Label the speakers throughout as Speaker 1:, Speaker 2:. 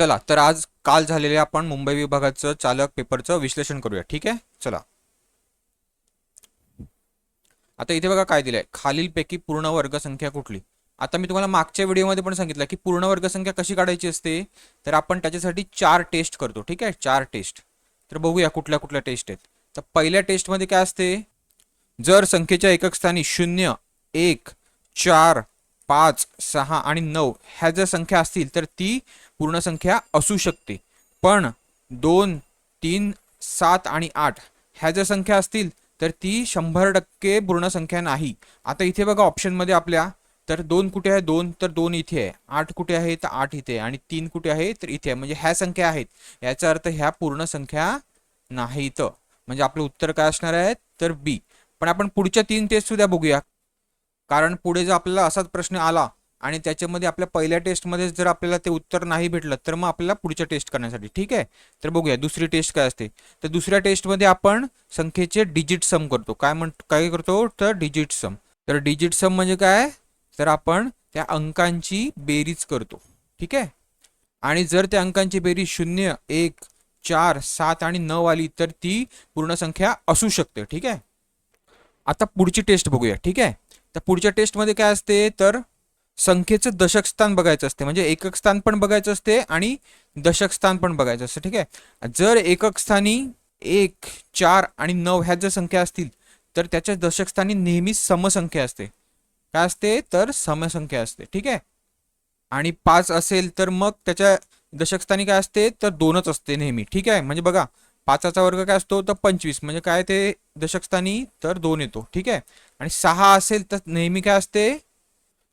Speaker 1: चला तर आज काल झालेल्या आपण मुंबई विभागाचं चालक पेपरचं विश्लेषण करूया ठीक आहे? चला. आता इथे बघा काय दिलंय. खालीलपैकी पूर्ण वर्गसंख्या कुठली? आता मी तुम्हाला मागच्या व्हिडिओमध्ये पण सांगितलं की पूर्ण वर्गसंख्या कशी काढायची असते? तर आपण त्याच्यासाठी चार टेस्ट करतो ठीक आहे? चार टेस्ट. तर बघूया कुठल्या कुठल्या टेस्ट आहेत. तर पहिल्या टेस्टमध्ये काय असते? जर संख्येच्या एकक स्थानी शून्य एक चार पाच सहा आणि नऊ ह्या जर संख्या असतील तर ती पूर्ण संख्या असू शकते. पण दोन तीन सात आणि आठ ह्या जर संख्या असतील तर ती शंभर टक्के पूर्ण संख्या नाही. आता इथे बघा ऑप्शनमध्ये आपल्या तर दोन कुठे आहे? दोन तर दोन इथे आहे. आठ कुठे आहे? तर आठ इथे आहे. आणि तीन कुठे आहे? तर इथे आहे. म्हणजे ह्या संख्या आहेत. याचा अर्थ ह्या पूर्ण संख्या नाहीत. म्हणजे आपलं उत्तर काय असणार आहे? तर बी पण आपण पुढच्या तीन टेस्ट सुद्धा बघूया. कारण पुढे जर आपल्याला असाच प्रश्न आला आणि त्याच्यामध्ये आपल्या पहिल्या टेस्टमध्ये जर आपल्याला ते उत्तर नाही भेटलं तर मग आपल्याला पुढच्या टेस्ट करण्यासाठी ठीक आहे? तर बघूया दुसरी टेस्ट काय असते? तर दुसऱ्या टेस्टमध्ये आपण संख्येचे डिजिट सम करतो. काय म्हण काय करतो? तर डिजिट सम तर डिजिट सम म्हणजे काय? तर आपण त्या अंकांची बेरीज करतो ठीक आहे? आणि जर त्या अंकांची बेरीज शून्य एक चार सात आणि नऊ आली तर ती पूर्ण संख्या असू शकते ठीक आहे? आता पुढची टेस्ट बघूया ठीक आहे? तर पुढच्या टेस्टमध्ये काय असते तर संख्येचं दशक स्थान बघायचं असते. म्हणजे एकक स्थान पण बघायचं असते आणि दशक स्थान पण बघायचं असतं. ठीक आहे? जर एकक स्थानी एक चार आणि नऊ ह्या जर संख्या असतील तर त्याच्या दशक स्थानी नेहमी समसंख्या असते. काय असते? तर समसंख्या असते. ठीक आहे? आणि पाच असेल तर मग त्याच्या दशकस्थानी काय असते? तर दोनच असते नेहमी. ठीक आहे? म्हणजे बघा पाचाचा वर्ग काय असतो? तर पंचवीस. म्हणजे काय ते दशकस्थानी तर दोन येतो. ठीक आहे? आणि सहा असेल तर नेहमी काय असते?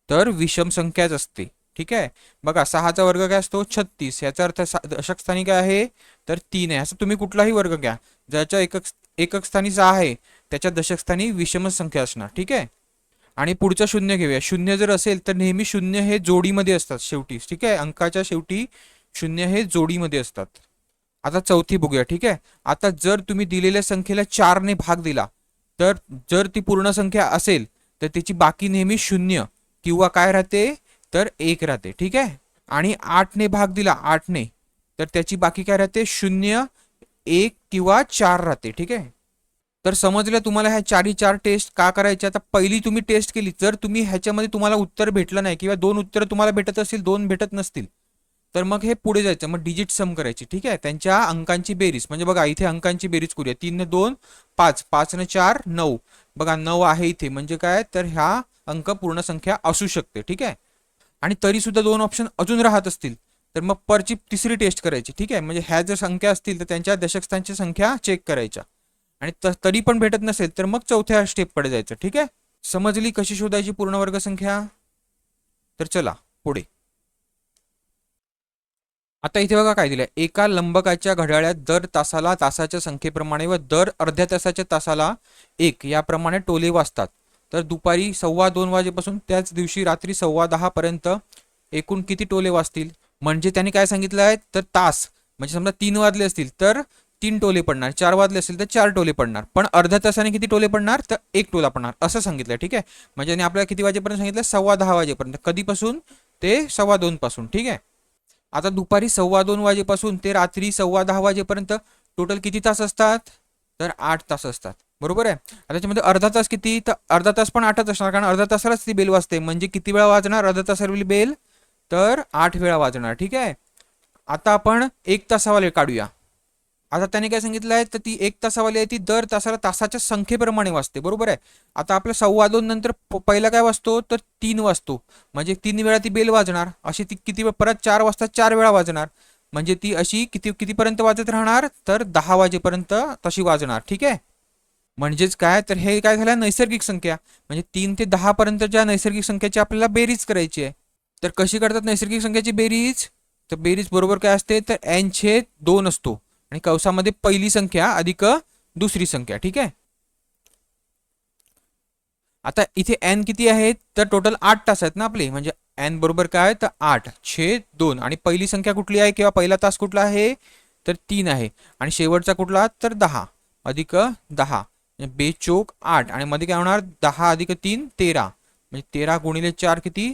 Speaker 1: तर विषम संख्याच असते. ठीक आहे? बघा सहाचा वर्ग काय असतो? छत्तीस. याचा अर्थ सा- काय आहे? तर तीन आहे. असं तुम्ही कुठलाही वर्ग घ्या. ज्याच्या एकक एकक स्थानी सहा आहे त्याच्या दशकस्थानी विषम संख्या असणार. ठीक आहे? आणि पुढचं शून्य घेऊया. शून्य जर असेल तर नेहमी शून्य हे जोडीमध्ये असतात शेवटी. ठीक आहे? अंकाच्या शेवटी शून्य हे जोडीमध्ये असतात. आता चौथी बघूया ठीक आहे? आता जर तुम्ही दिलेल्या संख्येला चारने भाग दिला तर जर ती पूर्ण संख्या असेल तर त्याची बाकी नेहमी शून्य किंवा काय राहते? तर एक राहते ठीक आहे? आणि आठने भाग दिला आठने तर त्याची बाकी काय राहते? शून्य एक किंवा चार राहते ठीक आहे? तर समजलं तुम्हाला ह्या चारी चार टेस्ट का करायच्या आता पहिली तुम्ही टेस्ट केली जर तुम्ही ह्याच्यामध्ये तुम्हाला उत्तर भेटलं नाही किंवा दोन उत्तर तुम्हाला भेटत असतील दोन भेटत नसतील तर मग हे पुढे जायचं मग डिजिट सम करायची ठीक आहे? त्यांच्या अंकांची बेरीज म्हणजे बघा इथे अंकांची बेरीज करूया. तीन दोन पाच. पाच न चार नऊ. बघा नऊ आहे इथे. म्हणजे काय? तर ह्या अंक पूर्ण संख्या असू शकते ठीक आहे? आणि तरी सुद्धा दोन ऑप्शन अजून राहत असतील. तर मग परची तिसरी टेस्ट करायची ठीक आहे? म्हणजे ह्या जर संख्या असतील तर त्यांच्या दशकस्थांची संख्या चेक करायच्या. आणि त- तरी पण भेटत नसेल तर मग चौथ्या स्टेपकडे जायचं ठीक आहे? समजली कशी शोधायची पूर्ण वर्ग संख्या? तर चला पुढे. आता इथे बघा काय दिलंय. एका लंबकाच्या घड्याळ्यात दर तासाला तासाच्या संख्येप्रमाणे व दर अर्ध्या तासाच्या तासाला एक याप्रमाणे टोले वाजतात. तर दुपारी सव्वा दोन वाजेपासून त्याच दिवशी रात्री सव्वा दहा पर्यंत एकूण किती टोले वाजतील? म्हणजे त्यांनी काय सांगितलं आहे? तर तास. म्हणजे समजा तीन वाजले असतील तर तीन टोले पडणार. चार वाजले असतील तर चार टोले पडणार. पण अर्ध्या तासाने किती टोले पडणार? तर एक टोला पडणार. असं सांगितलं ठीक आहे? म्हणजे आपल्याला किती वाजेपर्यंत सांगितलं सव्वा दहा वाजेपर्यंत. कधीपासून? ते सव्वा दोन पासून ठीक आहे? आता दुपारी सव्वा दोन वाजेपासून ते रात्री सव्वा दहा वाजेपर्यंत टोटल किती तास असतात? तर आठ तास असतात. बरोबर आहे? आता त्याच्यामध्ये अर्धा तास किती? तर अर्धा तास पण आठच असणार कारण अर्धा तासालाच ती बेल वाजते. म्हणजे किती वेळा वाजणार? अर्धा तासावरील बेल तर आठ वेळा वाजणार. ठीक आहे? आता आपण एक तासावाले काढूया. आता त्याने काय सांगितलं आहे तर ती एक तासावाली आहे ती दर तासाला तासाच्या संख्येप्रमाणे वाजते बरोबर आहे? आता आपल्या सव्वा दोन नंतर प- पहिला काय वाजतो तर तीन वाजतो म्हणजे तीन वेळा ती बेल वाजणार अशी ती किती वेळ परत चार वाजता चार वेळा वाजणार. म्हणजे ती अशी किती कितीपर्यंत वाजत राहणार? तर दहा वाजेपर्यंत तशी वाजणार ठीक आहे? म्हणजेच काय? तर हे काय झालं? नैसर्गिक संख्या. म्हणजे तीन ते दहा पर्यंतच्या नैसर्गिक संख्येची आपल्याला बेरीज करायची आहे तर कशी करतात नैसर्गिक संख्येची बेरीज? तर बेरीज बरोबर काय असते? तर एन छेद दोन असतो. आणि कंसामध्ये पहिली संख्या अधिक दुसरी संख्या ठीक आहे? आता इथे एन किती आहेत? तर टोटल आठ तास आहेत ना आपले. म्हणजे एन बरोबर काय? तर आठ. छे दोन. आणि पहिली संख्या कुठली आहे? किंवा पहिला तास कुठला आहे? तर तीन आहे. आणि शेवटचा कुठला? तर दहा. अधिक दहा. म्हणजे बे बेचोक आठ. आणि मध्ये काय होणार? दहा अधिक तीन तेरा. म्हणजे तेरा गुणिले चार किती?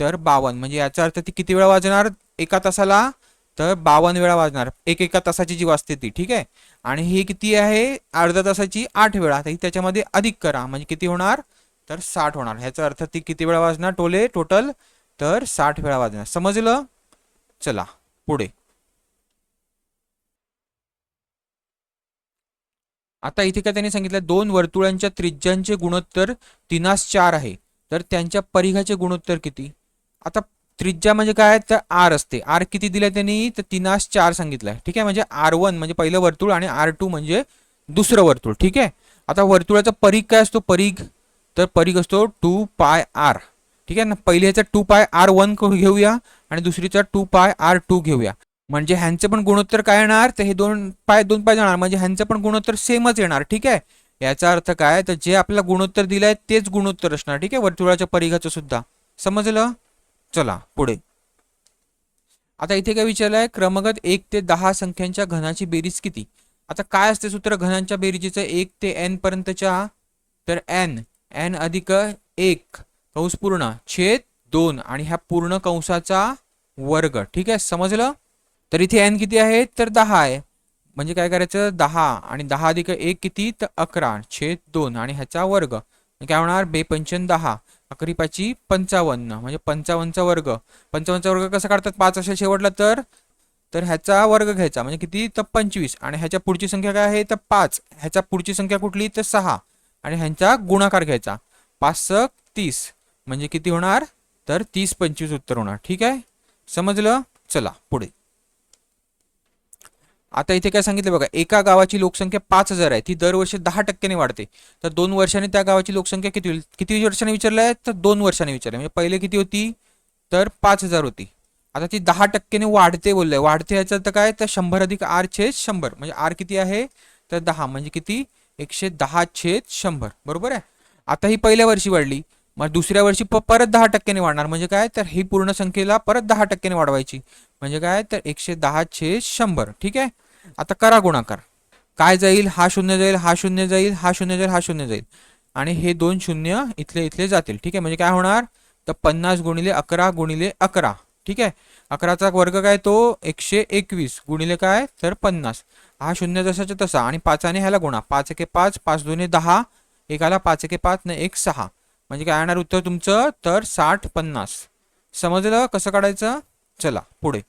Speaker 1: तर बावन्न म्हणजे याचा अर्थ ती किती वेळा वाजणार? एका तासाला तर बावन्न वेळा वाजणार. एक एका तासाची जी वाजते ती ठीक आहे? आणि ही किती आहे? अर्ध्या तासाची आठ वेळा. तर ही त्याच्यामध्ये अधिक करा. म्हणजे किती होणार? तर साठ होणार. ह्याचा अर्थ ती किती वेळा वाजणार टोले? टोटल तर साठ वेळा वाजणार. समजलं? चला पुढे. आता इथे काय त्यांनी सांगितलं? दोन वर्तुळांच्या त्रिज्यांचे गुणोत्तर तिनास चार आहे. तर त्यांच्या परिघाचे गुणोत्तर किती? आता त्रिज्या म्हणजे काय? तर आर असते. आर किती दिलं त्यांनी? तर तिनास चार सांगितलंय ठीक आहे? म्हणजे आर वन म्हणजे पहिलं वर्तुळ आणि आर टू म्हणजे दुसरं वर्तुळ. ठीक आहे? आता वर्तुळाचा परीघ काय असतो? परीघ. तर परीघ असतो टू पाय आर. ठीक आहे? ना पहिले ह्याचा टू पाय आर वन घेऊया आणि दुसरीचा टू पाय आर टू घेऊया. म्हणजे ह्यांचं पण गुणोत्तर काय येणार? तर हे दोन पाय दोन पाय जाणार. म्हणजे ह्यांचं पण गुणोत्तर सेमच येणार. ठीक आहे? याचा अर्थ काय? तर जे आपल्याला गुणोत्तर दिलंय तेच गुणोत्तर असणार. ठीक आहे? वर्तुळाच्या परीघाचं सुद्धा. समजलं? चला पुढे. आता इथे काय विचारलंय क्रमगत एक ते दहा संख्यांच्या घनाची बेरीज किती? आता काय असते सूत्र घनांच्या बेरीजीचं? एक ते एन पर्यंतच्या? तर एन एन अधिक एक कंस पूर्ण छेद दोन आणि ह्या पूर्ण कंसाचा वर्ग. ठीक आहे? समजलं? तर इथे एन किती आहे? तर दहा आहे. म्हणजे काय करायचं? दहा आणि दहा अधिक एक किती? तर अकरा छेद दोन आणि ह्याचा वर्ग. काय होणार? बेपंचन दहा. अकरी पाची पंचावन्न म्हणजे पंचावन्नचा वर्ग. पंचावन्नचा वर्ग कसा काढतात? पाच असेल शेवटला तर? तर ह्याचा वर्ग घ्यायचा म्हणजे किती? तर पंचवीस. आणि ह्याच्या पुढची संख्या काय आहे? तर पाच. ह्याच्या पुढची संख्या कुठली? तर सहा. आणि ह्यांचा गुणाकार घ्यायचा. पाच सक तीस. म्हणजे किती होणार? तर तीस पंचवीस उत्तर होणार. ठीक आहे? समजलं? चला पुढे. आता इथे काय सांगितलं बघा एका गावाची लोकसंख्या पाच हजार आहे ती दरवर्षी दहा टक्क्याने वाढते. तर दोन वर्षांनी त्या गावाची लोकसंख्या किती होईल? किती वर्षांनी विचारलं आहे? तर दोन वर्षांनी विचारलं. म्हणजे पहिले किती होती? तर पाच हजार होती. आता ती दहा टक्क्याने वाढते बोललंय वाढते याचं तर काय? तर शंभर अधिक आर छेद शंभर. म्हणजे आर किती आहे? तर दहा. म्हणजे किती? एकशे दहा छेद शंभर. बरोबर आहे? आता ही पहिल्या वर्षी वाढली. मग दुसऱ्या वर्षी प परत दहा टक्क्याने वाढणार. म्हणजे काय? तर ही पूर्ण संख्येला परत दहा टक्क्याने वाढवायची. म्हणजे काय? तर एकशे दहा छेद शंभर. ठीक आहे? आता करा गुणाकार. काय जाईल? हा शून्य जाईल हा शून्य जाईल हा शून्य जाईल हा शून्य जाईल. आणि हे दोन शून्य इथले इथले जातील. ठीक आहे? म्हणजे काय होणार? तर पन्नास गुणिले अकरा गुणिले अकरा. ठीक आहे? अकराचा वर्ग काय तो? एकशे एकवीस गुणिले काय? तर पन्नास. हा शून्य जसाच्या तसा. आणि पाचाने ह्याला गुणा. पाच एके पाच पाच दोन्ही दहा. एकाला पाच एके पाच न एक सहा. म्हणजे काय येणार उत्तर तुमचं तर साठ पन्नास. समजलं? कसं काढायचं? चला पुढे.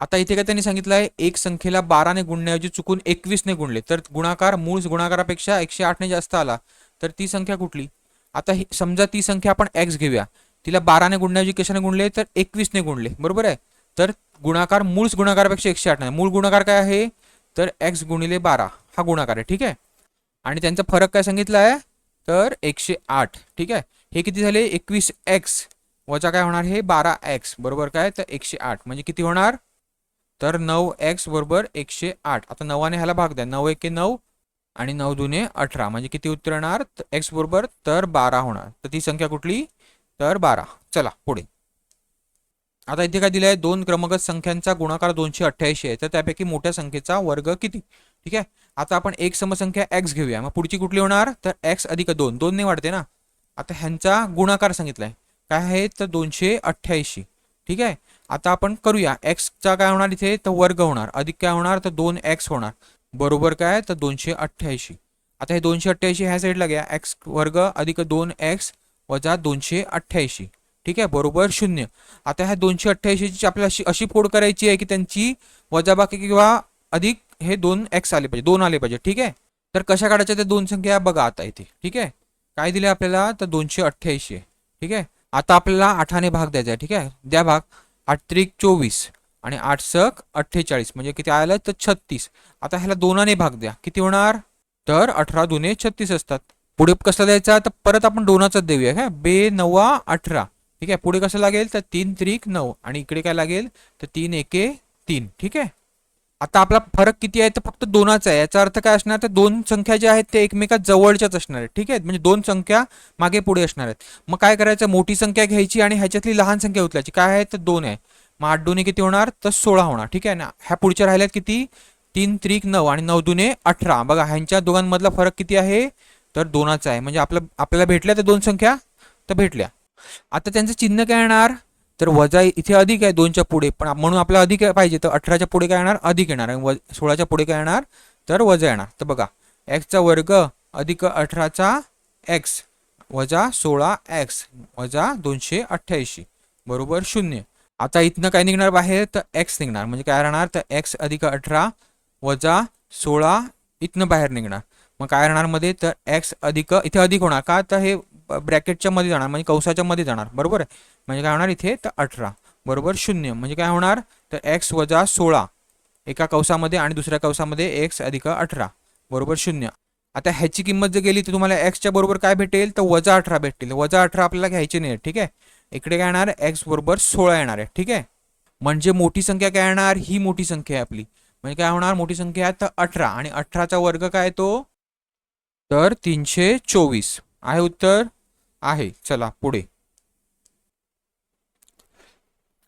Speaker 1: आता इथे काय त्यांनी सांगितलं आहे एक संख्येला बाराने गुणण्याऐवजी चुकून एकवीसने गुणले. तर गुणाकार मूळ गुणाकारापेक्षा एकशे आठने जास्त आला. तर ती संख्या कुठली? आता समजा ती संख्या आपण एक्स घेऊया. तिला बाराने गुणण्याऐवजी कशाने गुणले? तर एकवीसने गुणले. बरोबर आहे? तर गुणाकार मूळ गुणाकारापेक्षा एकशे आठ नाही. मूळ गुणाकार काय आहे? तर एक्स गुणिले बारा. हा गुणाकार आहे. ठीक आहे? आणि त्यांचा फरक काय सांगितला आहे तर एकशे आठ. ठीक आहे? हे किती झाले? एकवीस एक्स वजा काय होणार? हे बारा एक्स बरोबर काय? तर एकशे आठ. म्हणजे किती होणार? तर नऊ एक्स बरोबर एकशे आठ. आता नवाने ह्याला भाग द्या. नऊ एके नऊ आणि नऊ दुने अठरा. म्हणजे किती उत्तर येणार एक्स बरोबर तर बारा होणार. तर ती संख्या कुठली? तर बारा. चला पुढे. आता इथे काय दिलंय? दोन क्रमगत संख्यांचा गुणाकार दोनशे अठ्ठ्याऐंशी आहे. तर त्यापैकी मोठ्या संख्येचा वर्ग किती? ठीक आहे? आता आपण एक समसंख्या एक्स घेऊया. मग पुढची कुठली होणार? तर एक्स अधिक दोन. दोन ने वाढते ना? आता ह्यांचा गुणाकार सांगितलाय. काय आहे? तर दोनशे अठ्ठ्याऐंशी. ठीक आहे? आता आपण करूया. एक्सचा काय होणार इथे? तर वर्ग होणार. अधिक काय होणार? तर दोन एक्स होणार. बरोबर काय? तर दोनशे अठ्ठ्याऐंशी. आता हे दोनशे अठ्ठ्याऐंशी ह्या साईडला घ्या. एक्स वर्ग अधिक दोन एक्स वजा दोनशे अठ्ठ्याऐंशी. ठीक आहे? बरोबर शून्य. आता ह्या दोनशे अठ्ठ्याऐंशीची आपल्याला अशी अशी फोड करायची आहे की त्यांची वजाबाकी किंवा अधिक हे दोन एक्स आले पाहिजे. दोन आले पाहिजे. ठीक आहे? तर कशा काढायच्या त्या दोन संख्या? बघा आता इथे. ठीक आहे? काय दिले आपल्याला? तर दोनशे अठ्ठ्याऐंशी आहे. ठीक आहे? आता आपल्याला आठाने भाग द्यायचा आहे. ठीक आहे? द्या भाग. आठ त्रिक चोवीस आणि आठ सक अठ्ठेचाळीस म्हणजे किती आलं तर छत्तीस. आता ह्याला दोनाने भाग द्या. किती होणार? तर अठरा दुने छत्तीस असतात. पुढे कसला द्यायचा? तर परत आपण दोनाचाच देऊया. काय बे नवा अठरा. ठीक आहे? पुढे कसं लागेल? तर तीन त्रिक नऊ. आणि इकडे काय लागेल? तर तीन एके तीन. ठीक आहे? आता आपला फरक किती आहे तर फक्त दोनाचा आहे. याचा अर्थ काय असणार तर दोन संख्या ज्या आहेत ते एकमेकात जवळच्याच असणार आहेत. ठीक आहे? म्हणजे दोन संख्या मागे पुढे असणार आहेत. मग काय करायचं? मोठी संख्या घ्यायची आणि ह्याच्यातली लहान संख्या उचलायची. काय आहे? तर दोन आहे. मग आठ दोन्ही किती होणार? तर सोळा होणार. ठीक आहे ना? ह्या पुढच्या राहिल्यात किती? तीन त्रिक नऊ आणि नऊ दुने अठरा. बघा ह्यांच्या दोघांमधला फरक किती आहे? तर दोनाचा आहे. म्हणजे आपलं आपल्याला भेटल्या तर दोन संख्या? तर भेटल्या. आता त्यांचं चिन्ह काय येणार? तर वजा इथे अधिक आहे दोनच्या पुढे पण म्हणून आपल्याला अधिक पाहिजे तर अठराच्या पुढे काय येणार? अधिक येणार. आणि व सोळाच्या पुढे काय येणार? तर वजा येणार. तर बघा एक्सचा वर्ग अधिक अठराचा एक्स वजा सोळा एक्स वजा दोनशे अठ्ठ्याऐंशी. बरोबर शून्य. आता इथनं काय निघणार बाहेर? तर एक्स निघणार. म्हणजे काय राहणार? तर एक्स अधिक अठरा वजा सोळा इथनं बाहेर निघणार. मग काय राहणार मध्ये? तर एक्स अधिक इथे अधिक होणार का? तर हे ब्रॅकेटच्या मध्ये जाणार म्हणजे कौसाच्या मध्ये जाणार बरोबर आहे? म्हणजे काय होणार इथे? तर अठरा बरोबर? शून्य. म्हणजे काय होणार? तर एक्स वजा सोळा एका कौसामध्ये आणि दुसऱ्या कौसामध्ये एक्स अधिक अठरा बरोबर? शून्य. आता ह्याची किंमत जर गेली तर तुम्हाला एक्सच्या बरोबर काय भेटेल? तर वजा अठरा भेटेल वजा अठरा आपल्याला घ्यायचे नाही ठीक आहे? इकडे काय येणार? एक्स बरोबर सोळा येणार आहे ठीक आहे? म्हणजे मोठी संख्या काय येणार? ही मोठी संख्या आहे आपली. म्हणजे काय होणार? मोठी संख्या आहे तर अठरा. आणि अठराचा वर्ग काय तो? तर तीनशे चोवीस. आहे उत्तर? आहे. चला पुढे.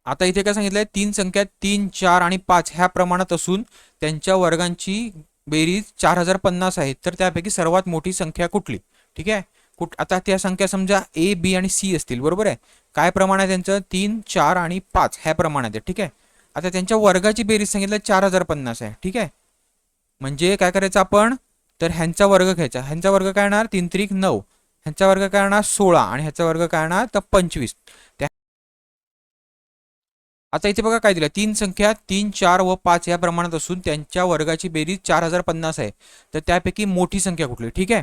Speaker 1: आता इथे काय सांगितलंय? तीन संख्या तीन चार आणि पाच ह्या प्रमाणात असून त्यांच्या वर्गांची बेरीज चार हजार पन्नास आहे. तर त्यापैकी सर्वात मोठी संख्या कुठली? ठीक आहे? कुठ आता त्या संख्या समजा ए बी आणि सी असतील बरोबर आहे? काय प्रमाण आहे त्यांचं? तीन चार आणि पाच ह्या प्रमाणात आहे. ठीक आहे? आता त्यांच्या वर्गाची बेरीज सांगितलं चार हजार पन्नास आहे. ठीक आहे? म्हणजे काय करायचं आपण? तर ह्यांचा वर्ग घ्यायचा. ह्यांचा वर्ग काय येणार? तीन त्रिक नऊ. ह्यांचा वर्ग काय होणार सोळा आणि ह्याचा वर्ग काय येणार तर पंचवीस. त्या आता इथे बघा काय दिलं तीन संख्या तीन चार व पाच या प्रमाणात असून त्यांच्या वर्गाची बेरीज चार हजार पन्नास आहे. तर त्यापैकी मोठी संख्या कुठली? ठीक आहे?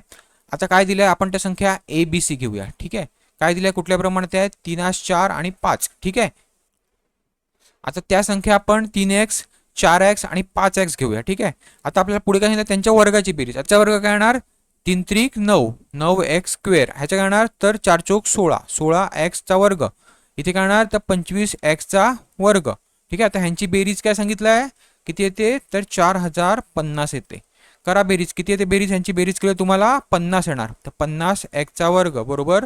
Speaker 1: आता काय दिलंय? आपण त्या संख्या ए बी सी घेऊया. ठीक आहे? काय दिलंय? कुठल्या प्रमाणात आहे? तीन चार आणि पाच. ठीक आहे? आता त्या संख्या आपण तीन एक्स चार एक्स आणि पाच एक्स घेऊया. ठीक आहे? आता आपल्याला पुढे काय सांगितलं? त्यांच्या वर्गाची बेरीज. आजचा वर्ग काय येणार? तीन त्रिक नऊ नऊ एक्स स्क्वेअर ह्याच्या करणार तर चार चौक सोळा. सोळा एक्सचा वर्ग. इथे करणार तर पंचवीस एक्सचा वर्ग. ठीक आहे? आता ह्यांची बेरीज काय सांगितलं आहे? किती येते? तर चार हजार पन्नास येते. करा बेरीज. किती येते बेरीज? ह्यांची बेरीज केली तुम्हाला पन्नास येणार. तर पन्नास एक्सचा वर्ग बरोबर?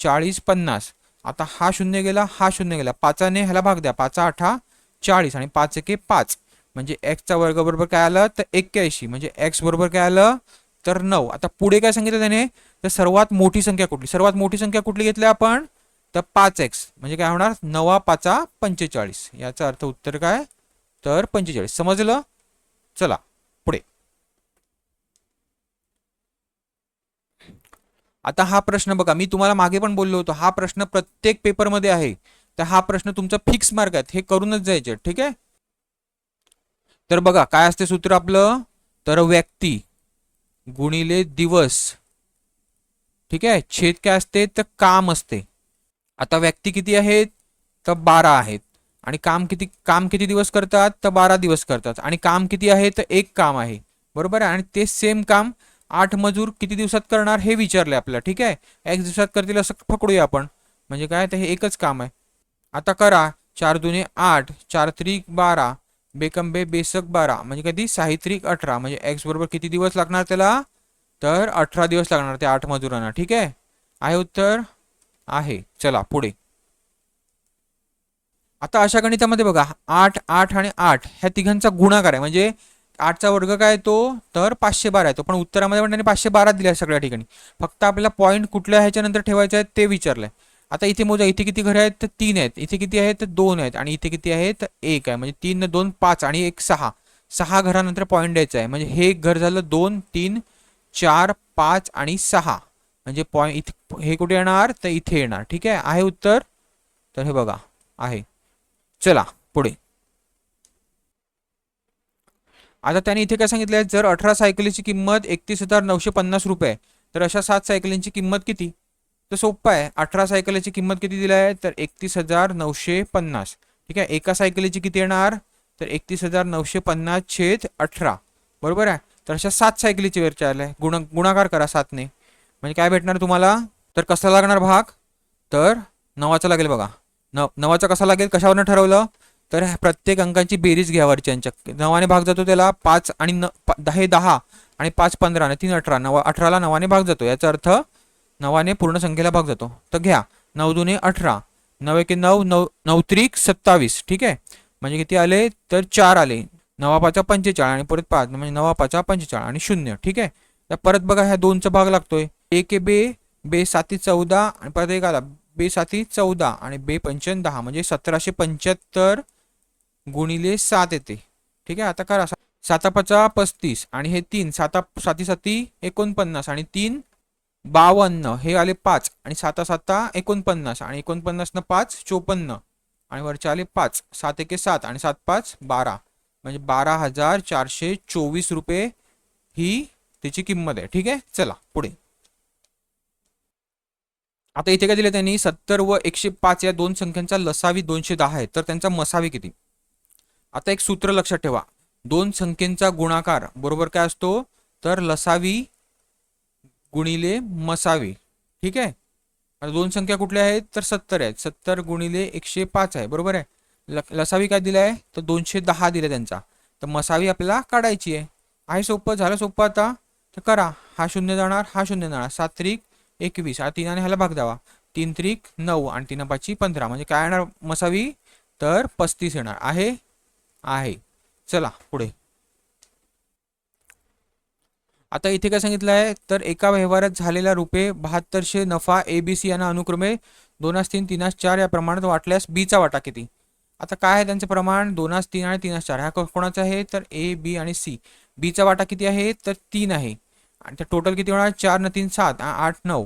Speaker 1: चाळीस पन्नास. आता हा शून्य गेला हा शून्य गेला. पाचाने ह्याला भाग द्या. पाचा आठा चाळीस आणि पाच एके पाच. म्हणजे एक्सचा वर्ग बरोबर काय आलं? तर एक्क्याऐंशी. म्हणजे एक्स बरोबर काय आलं? तर नऊ. आता पुढे काय सांगितलं त्याने? तर सर्वात मोठी संख्या कुठली? सर्वात मोठी संख्या कुठली घेतली आपण? तर पाच एक्स. म्हणजे काय होणार? नवा पाचा पंचेचाळीस. याचा अर्थ उत्तर काय? तर पंचेचाळीस. समजलं? चला पुढे. आता हा प्रश्न बघा. मी तुम्हाला मागे पण बोललो होतो. हा प्रश्न प्रत्येक पेपरमध्ये आहे. तर हा प्रश्न तुमचा फिक्स मार्क आहे हे करूनच जायचे. ठीक आहे? तर बघा काय असते सूत्र आपलं? तर व्यक्ती. गुणिले दिवस. ठीक आहे? छेद काय असते? तर काम असते. आता व्यक्ती किती आहेत? तर बारा आहेत. आणि काम किती काम किती दिवस करतात? तर बारा दिवस करतात. आणि काम किती आहे? तर एक काम आहे. बरोबर आहे? आणि ते सेम काम आठ मजूर किती दिवसात करणार हे विचारले आपल्याला. ठीक आहे? एक दिवसात करतील असं पकडूया आपण. म्हणजे काय? तर हे एकच काम आहे. आता करा. चार दुने आठ. चार त्रिक बारा. बेकंबे बेसक बारा. म्हणजे कधी? साहित्रिक अठरा. म्हणजे एक्स बरोबर किती दिवस लागणार त्याला? तर अठरा दिवस लागणार त्या आठ मजुरांना. ठीक आहे? आहे उत्तर? आहे. चला पुढे. आता अशा गणितामध्ये बघा. आठ आठ आणि आठ ह्या तिघांचा गुणाकार आहे. म्हणजे आठचा वर्ग काय तो? तर पाचशे बारा आहे तो. पण उत्तरामध्ये पण त्यांनी पाचशे बारा दिले सगळ्या ठिकाणी. फक्त आपल्याला पॉईंट कुठल्या ह्याच्या नंतर ठेवायचे आहेत ते विचारलंय. आता इथे मोजा इथे किती घरं आहेत? तर तीन आहेत. इथे किती आहेत? तर दोन आहेत. आणि इथे किती आहेत? एक आहे. म्हणजे तीन दोन पाच आणि एक सहा. सहा घरानंतर पॉईंट द्यायचा आहे. म्हणजे हे घर झालं दोन तीन चार पाच आणि सहा. म्हणजे पॉईंट इथे हे कुठे येणार? तर इथे येणार. ठीक आहे? आहे उत्तर? तर हे बघा. आहे. चला पुढे. आता त्याने इथे काय सांगितलंय जर अठरा सायकलीची किंमत एकतीस हजार नऊशे पन्नास रुपये तर अशा सात सायकलींची किंमत किती? तर सोपं आहे. अठरा सायकलीची किंमत किती दिली आहे? तर एकतीस हजार नऊशे पन्नास. ठीक आहे? एका सायकलीची किती येणार? तर एकतीस हजार नऊशे पन्नास छेद अठरा. बरोबर आहे? तर अशा सात सायकलीची वेळ आहे गुण गुणाकार करा सातने. म्हणजे काय भेटणार तुम्हाला? तर कसा लागणार भाग? तर नवाचा लागेल बघा. न नवाचा कसा लागेल? कशावरनं ठरवलं? तर प्रत्येक अंकांची बेरीज घ्या वरच्यांच्या नवाने भाग जातो त्याला पाच आणि न हे दहा आणि पाच पंधरा आणि तीन अठरा. नवा अठराला नवाने भाग जातो. याचा अर्थ नवाने पूर्ण संख्येला भाग जातो. तर घ्या. नऊ दुने अठरा. नऊ एके नऊ नऊ नऊ त्रिक सत्तावीस. ठीक आहे? म्हणजे किती आले? तर चार आले. नवा पाचा पंचेचाळ आणि परत पाच. म्हणजे नवा पाचा पंचेचाळ आणि शून्य. ठीक आहे? तर परत बघा ह्या दोनचा भाग लागतोय. एक बे बे साती चौदा आणि परत एक आला. बे साती चौदा आणि बे पंचन दहा. म्हणजे सतराशे पंच्याहत्तर गुणिले सात येते. ठीक आहे? आता करा. साता पाचा पस्तीस आणि हे तीन. साता साती साती एकोणपन्नास आणि तीन बावन्न हे आले पाच आणि साता साता एकोणपन्नास आणि एकोणपन्नासनं पाच चोपन्न. आणि वरचे आले पाच सात एके सात आणि सात पाच बारा. म्हणजे बारा हजार चारशे चोवीस रुपये ही त्याची किंमत आहे. ठीक आहे? चला पुढे. आता इथे काय दिलं त्यांनी? सत्तर व एकशे पाच या दोन संख्यांचा लसावी दोनशे दहा आहे. तर त्यांचा मसावी किती? आता एक सूत्र लक्षात ठेवा. दोन संख्येचा गुणाकार बरोबर काय असतो? तर लसावी गुणिले मसावी. ठीक आहे? आता दोन संख्या कुठल्या आहेत? तर सत्तर आहेत. सत्तर गुणिले एकशे पाच आहे. बरोबर आहे? ल लसावी काय दिलं आहे तर दोनशे दहा दिले त्यांचा. तर मसावी आपल्याला काढायची आहे. आहे सोपं? झालं सोपं आता? तर करा. हा शून्य जाणार हा शून्य जाणार. सात त्रिक एकवीस. हा तीनाने ह्याला भाग द्यावा. तीन त्रिक नऊ आणि तीन पाचची पंधरा. म्हणजे काय येणार मसावी? तर पस्तीस येणार. आहे? आहे. चला पुढे. आता इथे काय सांगितलं आहे? तर एका व्यवहारात झालेला रुपये बहात्तरशे नफा ए बी सी यांना अनुक्रमे दोनास तीन तीनास चार या प्रमाणात वाटल्यास बीचा वाटा किती? आता काय आहे त्यांचं प्रमाण? दोनास तीन आणि तीनास चार. ह्या कोणाचा आहे? तर ए बी आणि सी. बीचा वाटा किती आहे? तर तीन आहे. आणि तर टोटल किती होणार? चार न तीन सात. आठ नऊ.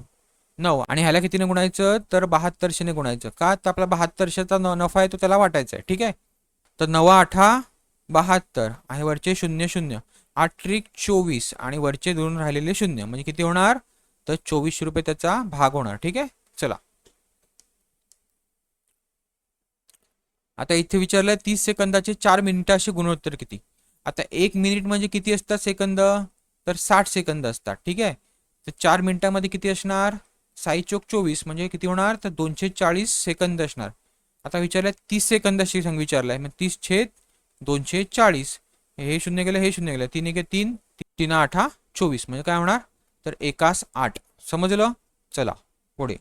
Speaker 1: नऊ. आणि ह्याला कितीने गुणायचं? तर बहात्तरशेने गुणायचं. का? तर आपला बहात्तरशेचा न नफा आहे तो त्याला वाटायचा आहे. ठीक आहे? तर नवा आठा बहात्तर. आहे वरचे शून्य शून्य. आठ ट्रिक चोवीस आणि वरचे दोन राहिलेले शून्य. म्हणजे किती होणार? तर चोवीसशे रुपये त्याचा भाग होणार. ठीक आहे? चला. आता इथे विचारलंय तीस सेकंदाचे चार मिनिटाचे गुणोत्तर किती? आता एक मिनिट म्हणजे किती असतात सेकंद? तर साठ सेकंद असतात. ठीक आहे? तर चार मिनिटामध्ये किती असणार? साई चोक चोवीस. म्हणजे किती होणार? तर दोनशे चाळीस सेकंद असणार. आता विचारलंय तीस सेकंदाशी सांग विचारलंय. मग तीस छेद दोनशे चाळीस. हे शून्य गेलं हे शून्य गेलं. तीन एक तीन तीन आठा चोवीस. म्हणजे काय होणार? तर एकास आठ. समजलं? चला पुढे.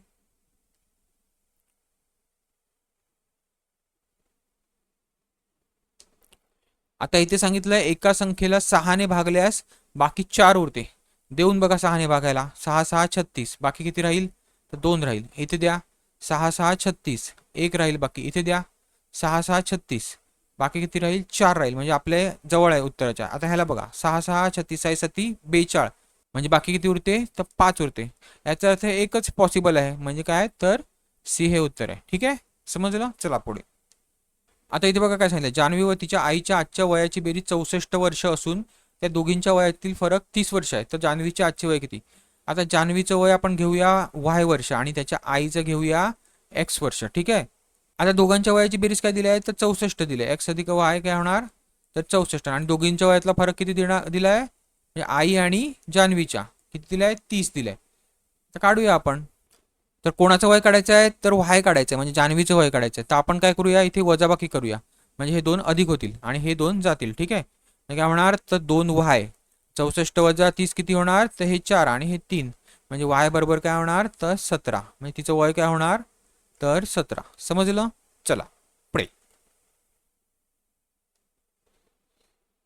Speaker 1: आता इथे सांगितलंय एका संख्येला सहाने भागल्यास बाकी चार उरते. देऊन बघा सहाने भागायला. सहा सहा छत्तीस. बाकी किती राहील? तर दोन राहील. इथे द्या. सहा सहा छत्तीस. एक राहील बाकी. इथे द्या. सहा सहा छत्तीस. बाकी किती राहील? चार राहील. म्हणजे आपले जवळ आहे उत्तराच्या. आता ह्याला बघा. सहा सहा छत्तीस आहे सती बेचाळ. म्हणजे बाकी किती उरते? तर पाच उरते. याचा अर्थ एकच पॉसिबल आहे. म्हणजे काय? तर सी हे उत्तर आहे. ठीक आहे? समजलं? चला पुढे. आता इथे बघा काय सांगितलं. जान्हवी व तिच्या आईच्या आजच्या वयाची बेरीज चौसष्ट वर्ष असून त्या दोघींच्या वयातील फरक तीस वर्ष आहे. तर जान्हवीचे आजचे वय किती? आता जान्हवीचं वय आपण घेऊया वाय वर्ष आणि त्याच्या आईचं घेऊया एक्स वर्ष. ठीक आहे? आता दोघांच्या वयाची बेरीज काय दिली आहे? तर चौसष्ट दिले एक्स अधिक वाय काय होणार? तर चौसष्ट. आणि दोघींच्या वयातला फरक किती देणार दिला आहे? म्हणजे आई आणि जान्हवीच्या. किती दिला आहे? तीस दिलाय तर काढूया आपण. तर कोणाचं वय काढायचं आहे? तर वाय काढायचं आहे. म्हणजे जान्हवीचं वय काढायचं आहे. तर आपण काय करूया? इथे वजाबाकी करूया. म्हणजे हे दोन अधिक होतील आणि हे दोन जातील. ठीक आहे? काय होणार? तर दोन वाय चौसष्ट वजा तीस किती होणार? तर हे चार आणि हे तीन. म्हणजे वाय बरोबर काय होणार? तर सतरा. म्हणजे तिचं वय काय होणार? तर सतरा. समजलं? चला पुढे.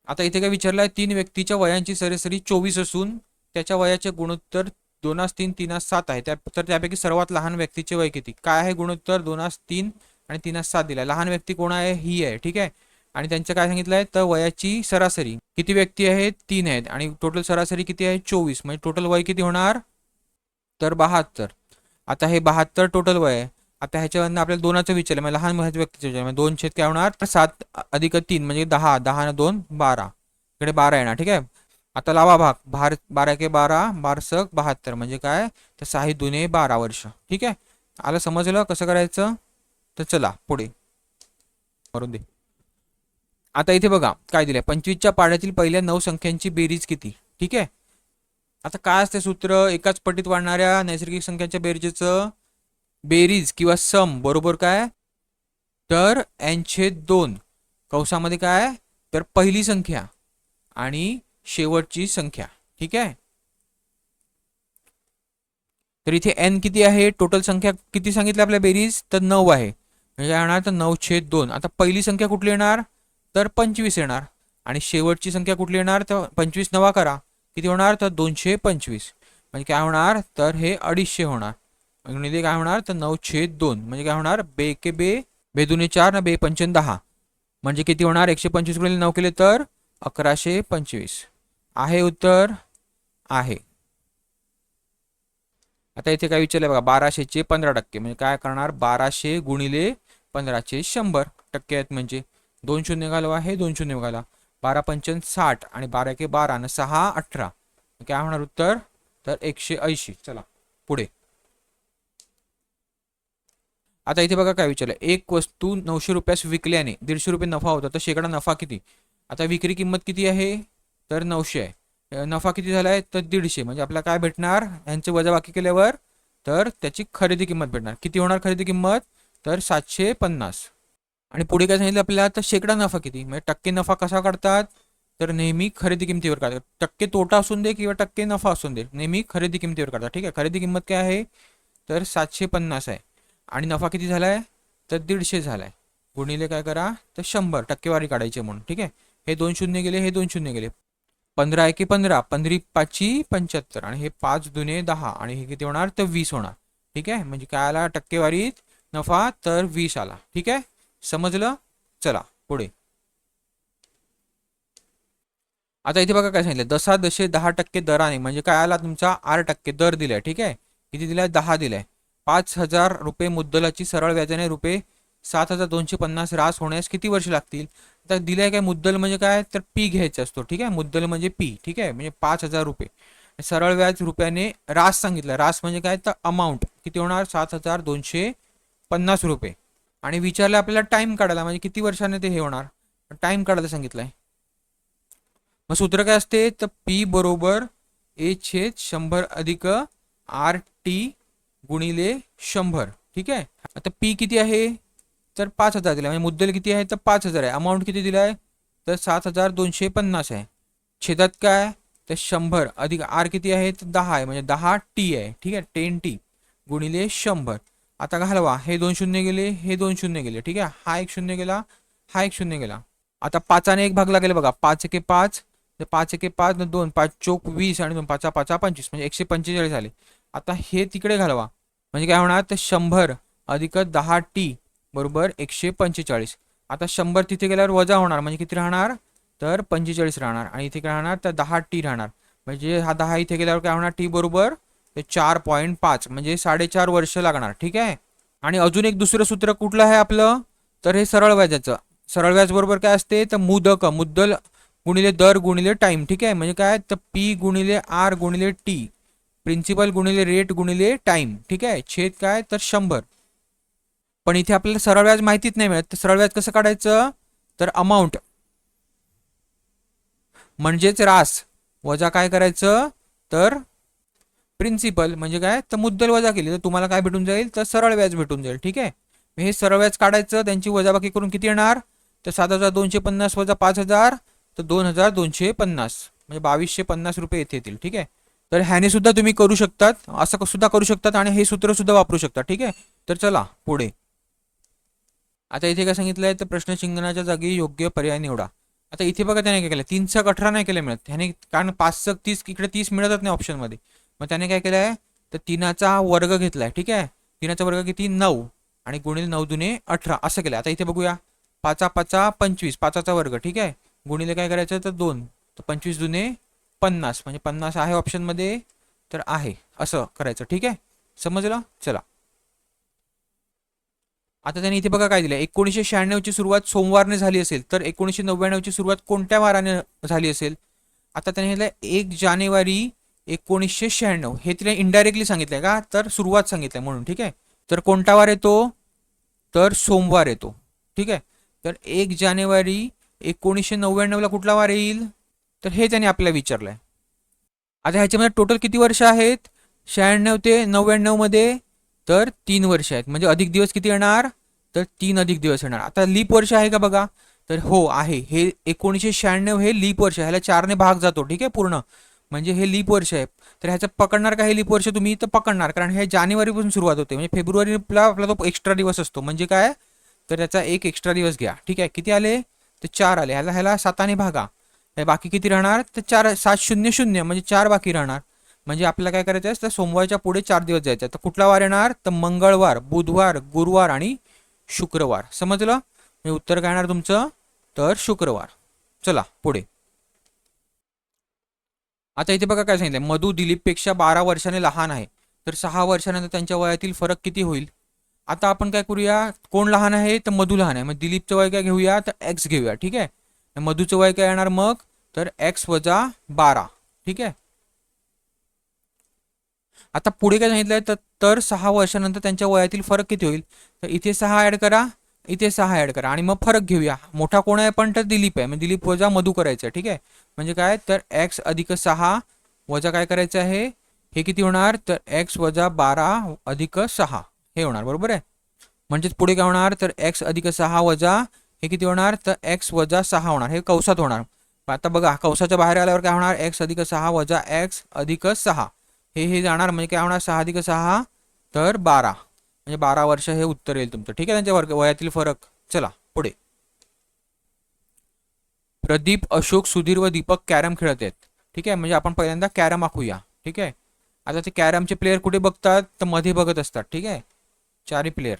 Speaker 1: आता इथे काय विचारलंय? तीन व्यक्तीच्या वयांची सरासरी चोवीस असून त्याच्या वयाचे गुणोत्तर दोनास तीन तीनास सात आहे. त्या तर त्यापैकी सर्वात लहान व्यक्तीचे वय किती? काय आहे गुणोत्तर? दोनास तीन आणि तीनास सात दिलाय. लहान व्यक्ती कोण आहे? ही आहे. ठीक आहे? आणि त्यांचं काय सांगितलंय? तर वयाची सरासरी. किती व्यक्ती आहेत? तीन आहेत. आणि टोटल सरासरी किती आहे? चोवीस. म्हणजे टोटल वय किती होणार? तर बहात्तर. आता हे बहात्तर टोटल वय आहे. आता ह्याच्यावरनं आपल्याला दोनाचं विचारलं म्हणजे लहान व्यक्तीचं विचार म्हणजे दोन काय होणार? तर सात अधिक तीन म्हणजे दहा. दहा ना दोन बारा. इकडे बारा येणार ठीक आहे? आता लावा भाग. बार बारा के बारा बारसक बहात्तर. म्हणजे काय? तर साही दुने बारा वर्ष. ठीक आहे? आलं समजलं कसं करायचं? तर चला पुढे. करून दे. आता इथे बघा काय दिलंय? पंचवीसच्या पाड्यातील पहिल्या नऊ संख्यांची बेरीज किती? ठीक आहे? आता काय असते सूत्र? एकाच पटीत वाढणाऱ्या नैसर्गिक संख्यांच्या बेरीजेचं बेरीज किंवा सम बरोबर काय? तर एन छेद दोन. कंसामध्ये काय? तर पहिली संख्या आणि शेवटची संख्या. ठीक आहे? तर इथे एन किती आहे? टोटल संख्या किती सांगितली आपल्या बेरीज? तर नऊ आहे. म्हणजे काय येणार तर नऊ छेद दोन. आता पहिली संख्या कुठली येणार? तर पंचवीस येणार. आणि शेवटची संख्या कुठली येणार? तर पंचवीस नवा करा. किती होणार? तर दोनशे पंचवीस. म्हणजे काय होणार? तर हे अडीचशे होणार. गुणिले काय होणार? तर नऊ छेद दोन. म्हणजे काय होणार? बे के बे बे दुने चार ना बे पंचन दहा. म्हणजे किती होणार? एकशे पंचवीस गुणिले नऊ केले तर अकराशे पंचवीस. आहे उत्तर? आहे. आता इथे काय विचारलं बघा बाराशेचे पंधरा टक्के. म्हणजे काय करणार? बाराशे गुणिले पंधराचे शंभर टक्के आहेत म्हणजे. दोन शून्य घालवा आहे दोन शून्य घाला बारा पंचन साठ आणि बारा के बारा आणि सहा अठरा. काय होणार उत्तर? तर एकशे ऐंशी. चला पुढे. आता इथे बघा काय विचारलं. एक वस्तू नऊशे रुपयास विकल्याने दीडशे रुपये नफा होता. तर शेकडा नफा किती? आता विक्री किंमत किती आहे? तर नऊशे आहे. नफा किती झाला आहे? तर दीडशे. म्हणजे आपल्याला काय भेटणार? यांचे वजाबाकी केल्यावर तर त्याची खरेदी किंमत भेटणार. किती होणार खरेदी किंमत? तर सातशे पन्नास. आणि पुढे काय सांगितलं आपल्याला? तर शेकडा नफा किती? म्हणजे टक्के नफा कसा काढतात? तर नेहमी खरेदी किमतीवर काढतात. टक्के तोटा असून दे किंवा टक्के नफा असून दे नेहमी खरेदी किमतीवर काढतात. ठीक आहे? खरेदी किंमत काय आहे? तर सातशे पन्नास आहे. आणि नफा किती झालाय? तर दीडशे झालाय. गुणिले काय करा? तर शंभर टक्केवारी काढायची म्हणून ठीक आहे? हे दोन शून्य गेले हे दोन शून्य गेले. पंधरा एके पंधरा पंधरी पाचही पंच्याहत्तर आणि हे पाच दुने दहा आणि हे किती होणार? तर वीस होणार ठीक आहे? म्हणजे काय आला? टक्केवारीत नफा तर वीस आला ठीक आहे? समजलं? चला पुढे. आता इथे बघा काय सांगितलं दसा दशे दहा टक्के दराने म्हणजे काय आला तुमचा? आठ टक्के दर दिलाय ठीक आहे? किती दिलाय? दहा दिलाय. पाच हजार रुपये मुद्दलाची सरळ व्याजाने रुपये सात हजार दोनशे पन्नास रास होण्यास किती वर्ष लागतील? तर दिलं आहे काय मुद्दल म्हणजे काय? तर पी घ्यायचं असतो ठीक आहे? मुद्दल म्हणजे पी ठीक आहे? म्हणजे पाच हजार रुपये. सरळ व्याज रुपयाने रास सांगितलं. रास म्हणजे काय? तर अमाऊंट किती होणार? सात हजार दोनशे पन्नास रुपये. आणि विचारलं आपल्याला टाइम काढायला म्हणजे किती वर्षाने ते हे होणार? टाइम काढायला सांगितलंय. मग सूत्र काय असते? तर पी बरोबर ए छेद शंभर अधिक आर टी गुणिले शंभर. ठीक आहे? आता पी किती आहे? तर पाच हजार दिला म्हणजे मुद्दल किती आहे? तर पाच हजार आहे. अमाऊंट किती दिला आहे तर सात हजार दोनशे पन्नास आहे. छेदात काय? तर शंभर. अधिक आर किती आहे? तर दहा आहे. म्हणजे दहा टी आहे. ठीक आहे? टेन टी गुणिले शंभर. आता घालवा. हे दोन शून्य गेले. हे दोन शून्य गेले. ठीक आहे? हा एक शून्य गेला. हा एक शून्य गेला. आता पाचाने एक भाग लागेल बघा. पाच एके पाच. पाच एके पाच दोन पाच चोक वीस आणि दोन पाचा पाचा पंचवीस. म्हणजे एकशे पंचेचाळीस झाले आता हे तिकडे घालवा. म्हणजे काय होणार? तर शंभर अधिक दहा टी बरोबर एकशे पंचेचाळीस. आता शंभर तिथे गेल्यावर वजा होणार म्हणजे किती राहणार? तर पंचेचाळीस राहणार. आणि इथे काय राहणार? तर दहा टी राहणार. म्हणजे हा दहा इथे गेल्यावर काय होणार? टी बरोबर ते चार पॉईंट पाच म्हणजे साडेचार वर्ष लागणार. ठीक आहे? आणि अजून एक दुसरं सूत्र कुठलं आहे आपलं? तर हे सरळ व्याजाचं. सरळ व्याज बरोबर काय असते? तर मुदक मुद्दल गुणिले दर गुणिले टाईम ठीक आहे? म्हणजे काय? तर पी गुणिले आर गुणिले टी. प्रिन्सिपल गुणिले रेट गुणिले टाइम ठीक आहे? छेद काय? तर शंभर. पण इथे आपल्याला सरळ व्याज माहितीच नाही मिळत. तर सरळ व्याज कसं काढायचं? तर अमाऊंट म्हणजेच रास वजा काय करायचं? तर प्रिन्सिपल म्हणजे काय? तर मुद्दल वजा केली. तर तुम्हाला काय भेटून जाईल? तर सरळ व्याज भेटून जाईल. ठीक आहे? हे सरळ व्याज काढायचं. त्यांची वजाबाकी करून किती येणार? तर सात हजार दोनशे पन्नास वजा पाच हजार. तर दोन हजार दोनशे पन्नास. म्हणजे बावीसशे पन्नास रुपये येथे येतील. ठीक आहे? तर ह्याने सुद्धा तुम्ही करू शकतात असं सुद्धा करू शकतात आणि हे सूत्र सुद्धा वापरू शकता ठीक आहे? तर चला पुढे. आता इथे काय सांगितलंय तर प्रश्न चिन्हाच्या जागी योग्य पर्याय निवडा. आता इथे बघा त्याने काय केलं तीन सक अठरा नाही केलं मिळत. ह्याने कारण पाच सक तीस इकडे तीस मिळतच नाही ऑप्शनमध्ये मग त्याने काय केलं आहे तर तीनाचा वर्ग घेतलाय. ठीक आहे? तीनाचा वर्ग किती? नऊ. आणि गुणिले नऊ दुने अठरा. असं केलं आता इथे बघूया. पाचा पाचा पंचवीस. पाचाचा वर्ग. ठीक आहे? गुणिले काय करायचं? तर दोन. तर पंचवीस दुने पन्नास म्हणजे पन्नास आहे ऑप्शनमध्ये तर आहे. असं करायचं ठीक आहे? समजलं? चला. आता त्याने इथे बघा काय दिलं एकोणीसशे शहाण्णवची सुरुवात सोमवारने झाली असेल तर एकोणीसशे नव्याण्णवची सुरुवात कोणत्या वाराने झाली असेल? आता त्याने एक जानेवारी एकोणीसशे शहाण्णव. हे तिने इनडायरेक्टली सांगितलंय का? तर सुरुवात सांगितलंय म्हणून ठीक आहे? तर कोणता वार येतो? तर सोमवार येतो ठीक आहे? तर एक जानेवारी एकोणीसशे नव्याण्णवला कुठला वार येईल? तर हे त्याने आपल्याला विचारलं आहे आता ह्याच्यामध्ये टोटल किती वर्ष आहेत? शहाण्णव ते नव्याण्णवमध्ये तर तीन वर्ष आहेत. म्हणजे अधिक दिवस किती येणार? तर तीन अधिक दिवस येणार. आता लीप वर्ष आहे का बघा? तर हो आहे. हे एकोणीसशे शहाण्णव हे लीप वर्ष ह्याला चारने भाग जातो ठीक आहे? पूर्ण. म्हणजे हे लीप वर्ष आहे. तर ह्याचं पकडणार का हे लीप वर्ष? तुम्ही तर पकडणार. कारण हे जानेवारीपासून सुरुवात होते. म्हणजे फेब्रुवारीला आपला तो एक्स्ट्रा दिवस असतो. म्हणजे काय? तर त्याचा एक एक्स्ट्रा दिवस घ्या. ठीक आहे? किती आले? तर चार आले. ह्याला ह्याला साताने भागा. हे बाकी किती राहणार? तर चार सात शून्य शून्य म्हणजे चार बाकी राहणार. म्हणजे आपल्याला काय करायचं आहे? तर सोमवारच्या पुढे चार दिवस जायचं आहे तर कुठला वार येणार? तर मंगळवार बुधवार गुरुवार आणि शुक्रवार. समजलं? म्हणजे उत्तर काय येणार तुमचं? तर शुक्रवार. चला पुढे. आता इथे बघा काय सांगितलं मधु दिलीपपेक्षा बारा वर्षाने लहान आहे. तर सहा वर्षानंतर त्यांच्या वयातील फरक किती होईल? आता आपण काय करूया? कोण लहान आहे? तर मधु लहान आहे. मग दिलीपचं वय काय घेऊया? तर एक्स घेऊया. ठीक आहे? मधुचं वय काय येणार मग? तर एक्स वजा बारा. ठीक आहे? आता पुढे काय सांगितलंय? तर तर सहा वर्षानंतर त्यांच्या वयातील फरक किती होईल? तर इथे सहा ऍड करा इथे सहा ऍड करा आणि मग फरक घेऊया. मोठा कोण आहे? पण तर दिलीप आहे. म्हणजे दिलीप वजा मधु करायचं आहे. ठीक आहे? म्हणजे काय? तर एक्स अधिक सहा वजा काय करायचं आहे? हे किती होणार? तर एक्स वजा बारा अधिक सहा. हे होणार. बरोबर आहे? म्हणजेच पुढे काय होणार? तर एक्स अधिक सहा वजा हे किती होणार? तर एक्स वजा सहा होणार. हे कौसात होणार. आता बघा कौसाच्या बाहेर आल्यावर काय होणार? एक्स अधिक सहा वजा एक्स अधिक सहा. हे हे जाणार. म्हणजे काय होणार? सहा अधिक सहा तर बारा. म्हणजे बारा वर्ष हे उत्तर येईल तुमचं. ठीक आहे त्यांच्या वर्ग वयातील फरक? चला पुढे. प्रदीप अशोक सुधीर व दीपक कॅरम खेळत आहेत. ठीक आहे? म्हणजे आपण पहिल्यांदा कॅरम आखूया. ठीक आहे? आता ते कॅरमचे प्लेयर कुठे बघतात? तर मध्ये बघत असतात. ठीक आहे? चारही प्लेयर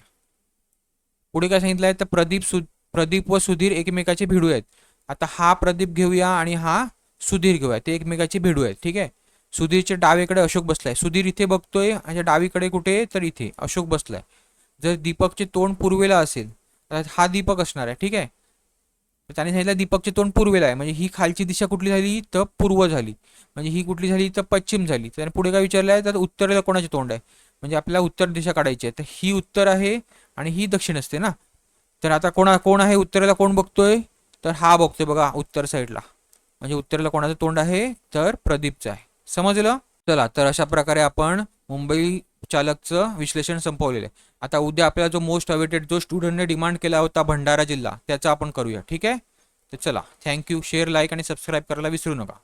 Speaker 1: पुढे काय सांगितलं आहे तर प्रदीप सु प्रदीप व सुधीर एकमेकाचे भिडू आहेत. आता हा प्रदीप घेऊया आणि हा सुधीर घेऊया. ते एकमेकाचे भिडू आहेत. ठीक आहे? सुधीरच्या डावीकडे अशोक बसलाय. सुधीर इथे बघतोय आणि डावीकडे कुठे तर इथे. अशोक बसलाय. जर दीपकचे तोंड पूर्वेला असेल तर हा दीपक असणार आहे. ठीक आहे? त्याने सांगितलं दीपकचे तोंड पूर्वेला आहे. म्हणजे ही खालची दिशा कुठली झाली? तर पूर्व झाली. म्हणजे ही कुठली झाली? तर पश्चिम झाली. त्याने पुढे काय विचारलं आहे? तर उत्तरेला कोणाचे तोंड आहे? म्हणजे आपल्याला उत्तर दिशा काढायची आहे. तर ही उत्तर आहे आणि ही दक्षिण असते ना? तर आता कोणा कोण आहे उत्तरेला कोण बघतोय? तर हा बघतोय बघा उत्तर साईडला. म्हणजे उत्तरेला कोणाचं तोंड आहे? तर प्रदीपचं आहे. समजलं? चला तर अशा प्रकारे आपण मुंबई चालकचं विश्लेषण संपवलेलं आहे. आता उद्या आपल्याला जो मोस्ट अवेटेड जो स्टुडंटने डिमांड केला होता भंडारा जिल्हा त्याचा आपण करूया. ठीक आहे? तर चला थँक्यू शेअर लाईक आणि सबस्क्राईब करायला विसरू नका.